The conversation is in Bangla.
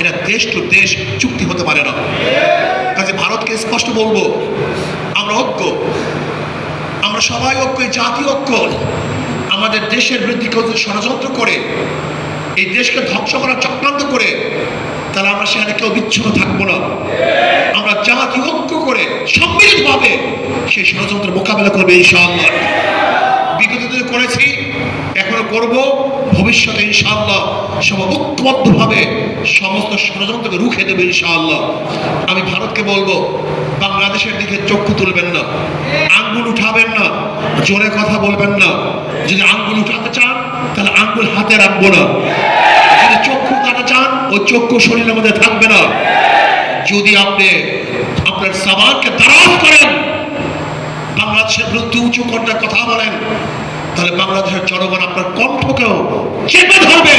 এটা দেশ টু দেশ চুক্তি হতে পারে না। কাজে ভারতকে স্পষ্ট বলব, আমরা ঐক্য। আমরা সবাই ঐক্য, এই জাতীয় ঐক্য। আমাদের দেশের বৃদ্ধি কেউ ষড়যন্ত্র করে, এই দেশকে ধ্বংস করার চক্রান্ত করে, তাহলে আমরা সেখানে কেউ বিচ্ছুন্ন থাকব না। আমরা জাতি ঐক্য করে, সম্মিলিতভাবে সেই ষড়যন্ত্র মোকাবেলা করবে, ইনশাআল্লাহ। বিগত করেছি করব ভবিষ্যতে ইনশাআল্লাহ সব ঐক্যবদ্ধভাবে সমস্ত ষড়যন্ত্রকে রুখে দেবে ইনশাআল্লাহ। আমি ভারতকে বলব, বাংলাদেশের দিকে চক্ষু তুলবেন না, আঙ্গুল উঠাবেন না, জোরে কথা বলবেন না। যদি আঙ্গুল উঠাতে চান, তাহলে আঙ্গুল হাতে রাখব না। যদি চক্ষু উঠাতে চান ও চক্ষু শরীরের মধ্যে থাকবে না। যদি আপনি আপনার সাবানকে দাঁড়ান করেন, বাংলাদেশের বিরুদ্ধে উঁচু কথা বলেন তাহলে বাংলাদেশের জনগণ আপনার কণ্ঠকেও চেপে ধরবে।